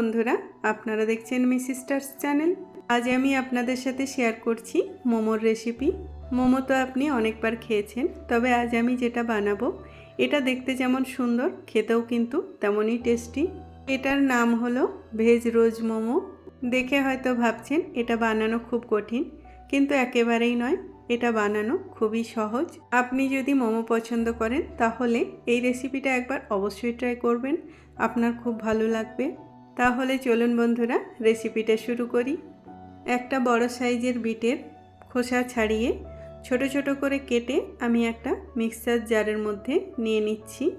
বন্ধুরা, আপনারা দেখছেন মি সিস্টার্স চ্যানেল। আজ আমি আপনাদের সাথে শেয়ার করছি মোমোর রেসিপি। মোমো তো আপনি অনেকবার খেয়েছেন, তবে আজ আমি যেটা বানাবো, এটা দেখতে যেমন সুন্দর, খেতেও কিন্তু তেমনই টেস্টি। এটার নাম হলো ভেজ রোজ মোমো। দেখে হয়তো ভাবছেন, এটা বানানো খুব কঠিন, কিন্তু একেবারেই নয়, এটা বানানো খুবই সহজ। আপনি যদি মোমো পছন্দ করেন, তাহলে এই রেসিপিটা একবার অবশ্যই ট্রাই করবেন, আপনার খুব ভালো লাগবে। তাহলে চলুন বন্ধুরা রেসিপিটা শুরু করি। একটা বড় সাইজের বিটের খোসা ছাড়িয়ে ছোট ছোট করে কেটে আমি একটা মিক্সার জারের মধ্যে নিয়ে নিচ্ছি।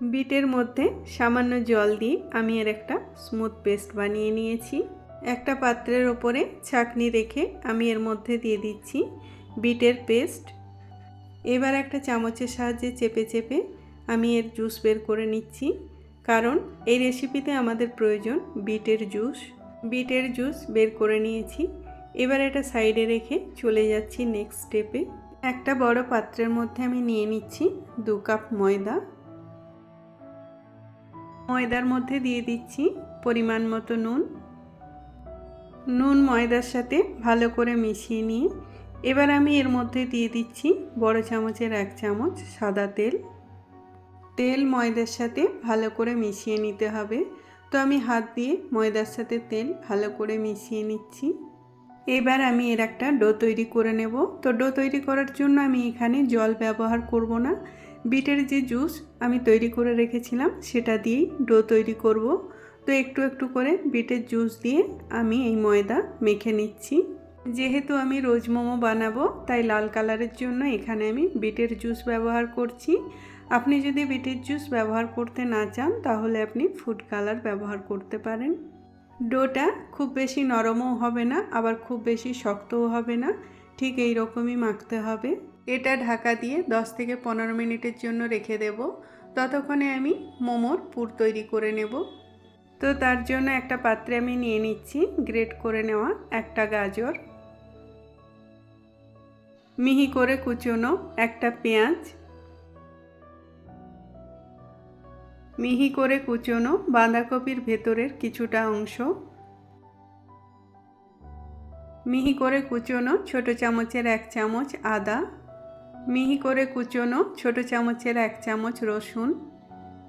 বিটের মধ্যে সামান্য জল দিয়ে আমি এর একটা স্মুথ পেস্ট বানিয়ে নিয়েছি। একটা পাত্রের ওপরে ছাকনি রেখে আমি এর মধ্যে দিয়ে দিচ্ছি বিটের পেস্ট এবার একটা চামচের সাহায্যে চেপে চেপে আমি এর জুস বের করে নিচ্ছি। কারণ এই রেসিপিতে আমাদের প্রয়োজন বিটের জুস। বিটের জুস বের করে নিয়েছি। এবার এটা সাইডে রেখে চলে যাচ্ছি নেক্সট স্টেপে একটা বড় পাত্রের মধ্যে আমি নিয়ে নিচ্ছি দু কাপ ময়দা। ময়দার মধ্যে দিয়ে দিচ্ছি পরিমাণ মতো নুন। নুন ময়দার সাথে ভালো করে মিশিয়ে নিয়ে এবার আমি এর মধ্যে দিয়ে দিচ্ছি বড় চামচের এক চামচ সাদা তেল। তেল ময়দার সাথে ভালো করে মিশিয়ে নিতে হবে। তো আমি হাত দিয়ে ময়দার সাথে তেল ভালো করে মিশিয়ে নিচ্ছি। এবার আমি এর একটা ডো তৈরি করে নেব। তো ডো তৈরি করার জন্য আমি এখানে জল ব্যবহার করব না। বিটের যে জুস আমি তৈরি করে রেখেছিলাম, সেটা দিয়েই ডো তৈরি করব। তো একটু একটু করে বিটের জুস দিয়ে আমি এই ময়দা মেখে নিচ্ছি। যেহেতু আমি রোজ মোমো বানাবো, তাই লাল কালারের জন্য এখানে আমি বিটের জুস ব্যবহার করছি। আপনি যদি বিটের জুস ব্যবহার করতে না চান, তাহলে আপনি ফুড কালার ব্যবহার করতে পারেন। ডোটা খুব বেশি নরমও হবে না, আবার খুব বেশি শক্তও হবে না। ঠিক এই রকমই মাখতে হবে। এটা ঢাকা দিয়ে 10 থেকে পনেরো মিনিটের জন্য রেখে দেব। ততক্ষণে আমি মোমোর পুর তৈরি করে নেব। তো তার জন্য একটা পাত্রে আমি নিয়ে নিচ্ছি, গ্রেট করে নেওয়া একটা গাজর। মিহি করে কুচোনো একটা পেঁয়াজ মিহি করে কুচোনো বাঁধাকপির ভেতরের কিছুটা অংশ। মিহি করে কুচোনো ছোট চামচের এক চামচ আদা। মিহি করে কুচোনো ছোট চামচের এক চামচ রসুন।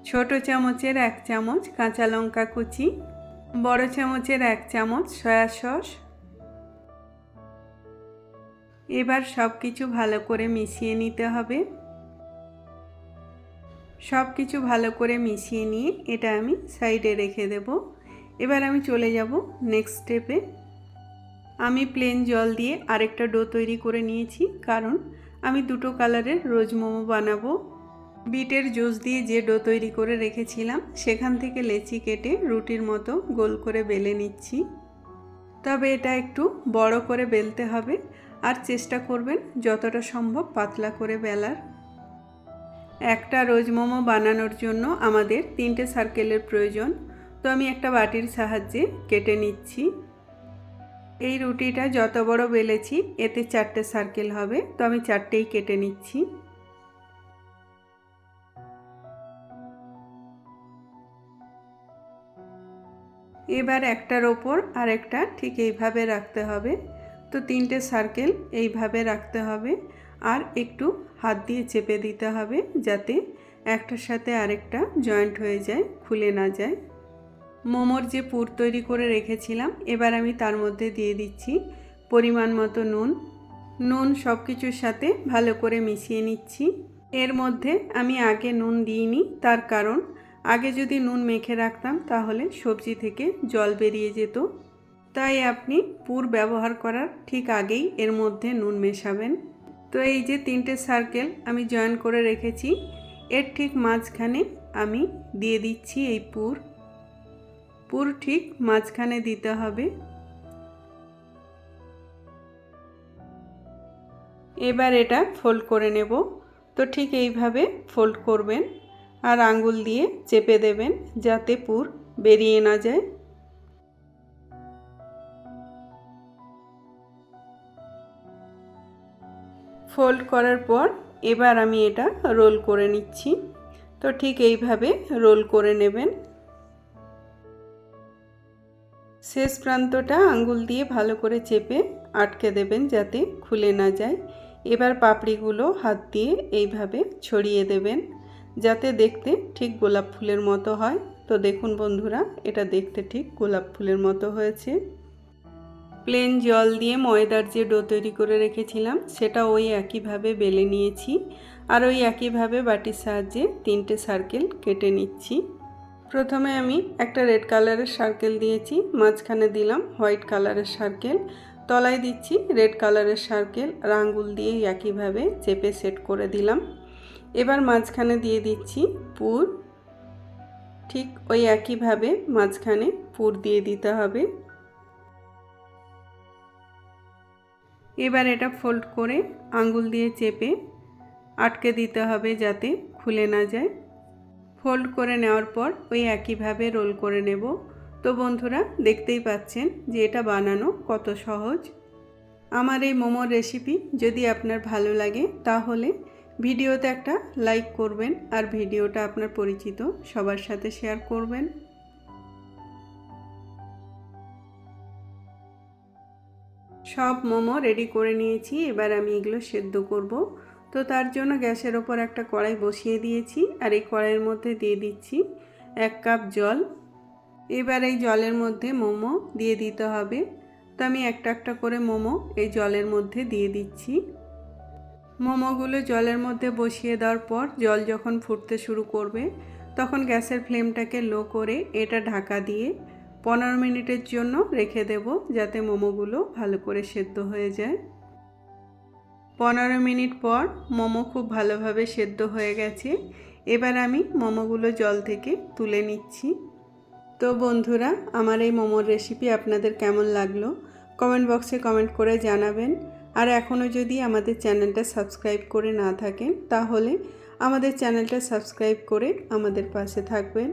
ছোট চামচের এক চামচ কাঁচা লঙ্কা কুচি। বড় চামচের এক চামচ সয়া সস। এবার সব কিছু ভালো করে মিশিয়ে নিতে হবে। সব কিছু ভালো করে মিশিয়ে নিয়ে এটা আমি সাইডে রেখে দেব। এবার আমি চলে যাব নেক্সট স্টেপে আমি প্লেন জল দিয়ে আরেকটা ডো তৈরি করে নিয়েছি, কারণ আমি দুটো কালারের রোজ মোমো বানাবো। বিটের জুস দিয়ে যে ডো তৈরি করে রেখেছিলাম, সেখান থেকে লেচি কেটে রুটির মতো গোল করে বেলে নিচ্ছি। তবে এটা একটু বড় করে বেলতে হবে, আর চেষ্টা করবেন যতটা সম্ভব পাতলা করে বেলার। একটা রোজ মোমো বানানোর জন্য আমাদের তিনটে সার্কেলের প্রয়োজন। তো আমি একটা বাটির সাহায্যে কেটে নিচ্ছি। এই রুটিটা যত বড় বেলেছি, এতে চারটে সার্কেল হবে। তো আমি চারটেই কেটে নিচ্ছি। এবার একটার ওপর আর একটা ঠিক এইভাবে রাখতে হবে। তো তিনটে সার্কেল এইভাবে রাখতে হবে। আর একটু হাত দিয়ে চেপে দিতে হবে যাতে একটার সাথে আরেকটা জয়েন্ট হয়ে যায়, খুলে না যায়। মোমোর যে পুর তৈরি করে রেখেছিলাম, এবার আমি তার মধ্যে দিয়ে দিচ্ছি পরিমাণ মতো নুন। নুন সব কিছুর সাথে ভালো করে মিশিয়ে নিচ্ছি। এর মধ্যে আমি আগে নুন দিইনি, তার কারণ আগে যদি নুন মেখে রাখতাম তাহলে সবজি থেকে জল বেরিয়ে যেত। তাই আপনি পুর ব্যবহার করার ঠিক আগেই এর মধ্যে নুন মেশাবেন। তো এই যে তিনটে সার্কেল আমি জয়েন করে রেখেছি, এর ঠিক মাঝখানে আমি দিয়ে দিচ্ছি এই পুর। পুর ঠিক মাঝখানে দিতে হবে। এবার এটা ফোল্ড করে নেব। তো ঠিক এইভাবে ফোল্ড করবেন আর আঙ্গুল দিয়ে চেপে দেবেন যাতে পুর বেরিয়ে না যায়। ফোল্ড করার পর এবার আমি এটা রোল করে নিচ্ছি। তো ঠিক এইভাবে রোল করে নেবেন। শেষ প্রান্তটা আঙ্গুল দিয়ে ভালো করে চেপে আটকে দেবেন যাতে খুলে না যায়। এবার পাপড়িগুলো হাত দিয়ে এইভাবে ছড়িয়ে দেবেন যাতে দেখতে ঠিক গোলাপ ফুলের মতো হয়। তো দেখুন বন্ধুরা, এটা দেখতে ঠিক গোলাপ ফুলের মতো হয়েছে। প্লেন জল দিয়ে ময়দার যে ডো তৈরি করে রেখেছিলাম, সেটা ওই একইভাবে বেলে নিয়েছি আর ওই একইভাবে বাটির সাহায্যে তিনটে সার্কেল কেটে নিচ্ছি। প্রথমে আমি একটা রেড কালারের সার্কেল দিয়েছি, মাঝখানে দিলাম হোয়াইট কালারের সার্কেল তলায় দিচ্ছি রেড কালারের সার্কেল আর আঙ্গুল দিয়ে একইভাবে চেপে সেট করে দিলাম। এবার মাঝখানে দিয়ে দিচ্ছি পুর, ঠিক ওই একইভাবে মাঝখানে পুর দিয়ে দিতে হবে। এবার এটা ফোল্ড করে আঙ্গুল দিয়ে চেপে আটকে দিতে হবে যাতে খুলে না যায়। ফোল্ড করে নেওয়ার পর ওই একইভাবে রোল করে নেব। তো বন্ধুরা, দেখতেই পাচ্ছেন যে এটা বানানো কত সহজ। আমার এই মোমোর রেসিপি যদি আপনার ভালো লাগে, তাহলে ভিডিওতে একটা লাইক করবেন আর ভিডিওটা আপনার পরিচিত সবার সাথে শেয়ার করবেন। সব মোমো রেডি করে নিয়েছি, এবার আমি এগুলো সেদ্ধ করব। তো তার জন্য গ্যাসের ওপর একটা কড়াই বসিয়ে দিয়েছি, আর এই কড়াইয়ের মধ্যে দিয়ে দিচ্ছি এক কাপ জল। এবার এই জলের মধ্যে মোমো দিয়ে দিতে হবে। তো আমি একটা একটা করে মোমো এই জলের মধ্যে দিয়ে দিচ্ছি। মোমোগুলো জলের মধ্যে বসিয়ে দেওয়ার পর জল যখন ফুটতে শুরু করবে, তখন গ্যাসের ফ্লেমটাকে লো করে এটা ঢাকা দিয়ে পনেরো মিনিটের জন্য রেখে দেব যাতে মোমোগুলো ভালো করে সেদ্ধ হয়ে যায়। পনেরো মিনিট পর মোমো খুব ভালোভাবে সেদ্ধ হয়ে গেছে। এবার আমি মোমোগুলো জল থেকে তুলে নিচ্ছি। তো বন্ধুরা, আমার এই মোমোর রেসিপি আপনাদের কেমন লাগল? কমেন্ট বক্সে কমেন্ট করে জানাবেন। আর এখনও যদি আমাদের চ্যানেলটা সাবস্ক্রাইব করে না থাকেন, তাহলে আমাদের চ্যানেলটা সাবস্ক্রাইব করে আমাদের পাশে থাকবেন।